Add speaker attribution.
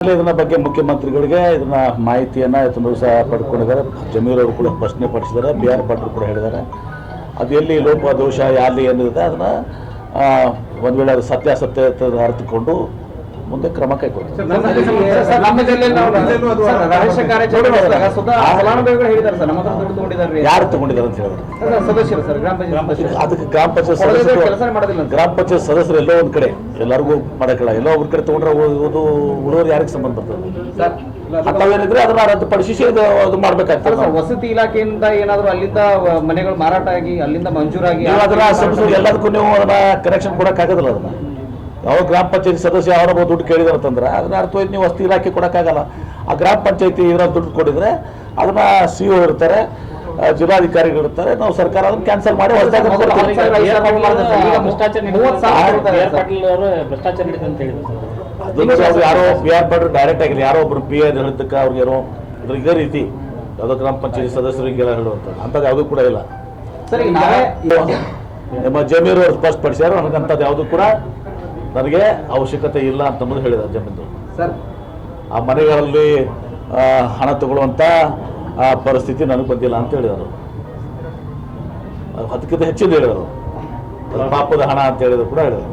Speaker 1: ಇದನ್ನ ಬಗ್ಗೆ ಮುಖ್ಯಮಂತ್ರಿಗಳಿಗೆ ಇದನ್ನ ಮಾಹಿತಿಯನ್ನ ಇದನ್ನು ಸಹ ಪಡ್ಕೊಂಡಿದ್ದಾರೆ ಜಮೀರ್ ಅವರು ಕೂಡ ಪ್ರಶ್ನೆ ಪಡಿಸಿದ್ದಾರೆ ಬಿ ಆರ್ ಪಾಟೀಲ್ ಕೂಡ ಹೇಳಿದ್ದಾರೆ ಅದು ಎಲ್ಲಿ ಲೋಪ ದೋಷ ಯಾರಲ್ಲಿ ಏನಿದೆ ಅದನ್ನ ಒಂದ್ ವೇಳೆ ಅದು ಸತ್ಯಾಸತ್ಯ ಅರ್ಥಕೊಂಡು ಮುಂದೆ ಕ್ರಮ
Speaker 2: ಕೈಗೊಳ್ಳಿ.
Speaker 1: ಯಾರು ತಗೊಂಡಿದ್ದಾರೆ ಅಂತ ಹೇಳಿದ್ರು ಅದಕ್ಕೆ ಗ್ರಾಮ ಪಂಚಾಯತ್ ಸದಸ್ಯರು ಗ್ರಾಮ ಪಂಚಾಯತ್ ಸದಸ್ಯರು ಎಲ್ಲೋ ಒಂದ್ ಕಡೆ ಎಲ್ಲರಿಗೂ ಮಾಡಕ್ಕಿಲ್ಲ. ಎಲ್ಲೋ ಒಂದ್ ಕಡೆ ತಗೊಂಡ್ರೆ ಓದು ಉಳೋರು ಯಾರಿಗೆ ಸಂಬಂಧ ಬರ್ತದೆ ಅಂಥವೇನಿದ್ರೆ ಅದನ್ನ ರದ್ದುಪಡಿಸಿ ಅದು ಮಾಡ್ಬೇಕಾಗ್ತದೆ.
Speaker 2: ವಸತಿ ಇಲಾಖೆಯಿಂದ ಏನಾದ್ರು ಅಲ್ಲಿಂದ ಮನೆಗಳು ಮಾರಾಟ ಆಗಿ ಅಲ್ಲಿಂದ ಮಂಜೂರಾಗಿ
Speaker 1: ಅದನ್ನ ಎಲ್ಲದಕ್ಕೂ ನೀವು ಅದನ್ನ ಕನೆಕ್ಷನ್ ಕೊಡಕ್ಕಾಗೋದಿಲ್ಲ ಅದನ್ನ. ಯಾವ ಗ್ರಾಮ ಪಂಚಾಯತಿ ಸದಸ್ಯ ಅವರ ದುಡ್ಡು ಕೇಳಿದಾರೆ ಅಂತಂದ್ರೆ ಅದನ್ನ ಹೋಯ್ತು ನೀವು ವಸ್ತಿ ಇಲಾಖೆ ಕೊಡಕ್ಕಾಗಲ್ಲ. ಆ ಗ್ರಾಮ ಪಂಚಾಯತಿ ಇರೋ ದುಡ್ಡು ಕೊಡಿದ್ರೆ ಅದನ್ನ ಸಿ ಒ ಇರ್ತಾರೆ ಆ, ಜಿಲ್ಲಾಧಿಕಾರಿಗಳು ಇರ್ತಾರೆ ನಾವು ಸರ್ಕಾರ ಅದನ್ನ ಕ್ಯಾನ್ಸಲ್ ಮಾಡಿ
Speaker 3: ಆರ್
Speaker 1: ಯಾರೋ ಬಿ ಆರ್ ಪಾಟೀಲ್ ಡೈರೆಕ್ಟ್ ಆಗಿಲ್ಲ ಯಾರೋ ಒಬ್ರು ಪಿ ಎ ಹೇಳಿದ್ದಕ್ಕೆ ಅವ್ರಿಗೆ ಏನೋ ಇದೇ ರೀತಿ. ಯಾವುದೋ ಗ್ರಾಮ ಪಂಚಾಯತಿ ಸದಸ್ಯರಿಗೆಲ್ಲ ಹೇಳುವಂಥದ್ದು. ಅಂಥದ್ದು ಯಾವುದೂ ಕೂಡ ಇಲ್ಲ.
Speaker 2: ಸರಿ
Speaker 1: ನಮ್ಮ ಜಮೀರು ಅವರು ಸ್ಪಷ್ಟಪಡಿಸ್ಯಾರ ನನಗಂಥದ್ದು ಯಾವುದೂ ಕೂಡ ನನಗೆ ಅವಶ್ಯಕತೆ ಇಲ್ಲ ಅಂತಂಬುದು ಹೇಳಿದ ಜಮೀನು
Speaker 2: ಸರ್.
Speaker 1: ಆ ಮನೆಗಳಲ್ಲಿ ಹಣ ತಗೊಳ್ಳುವಂಥ ಆ ಪರಿಸ್ಥಿತಿ ನನಗೆ ಬಂದಿಲ್ಲ ಅಂತ ಹೇಳಿದರು. ಅದಕ್ಕಿಂತ ಹೆಚ್ಚಿದ್ದು ಹೇಳಿದರು. ಪಾಪದ ಹಣ ಅಂತ ಹೇಳಿದ್ರು ಕೂಡ ಹೇಳಿದರು.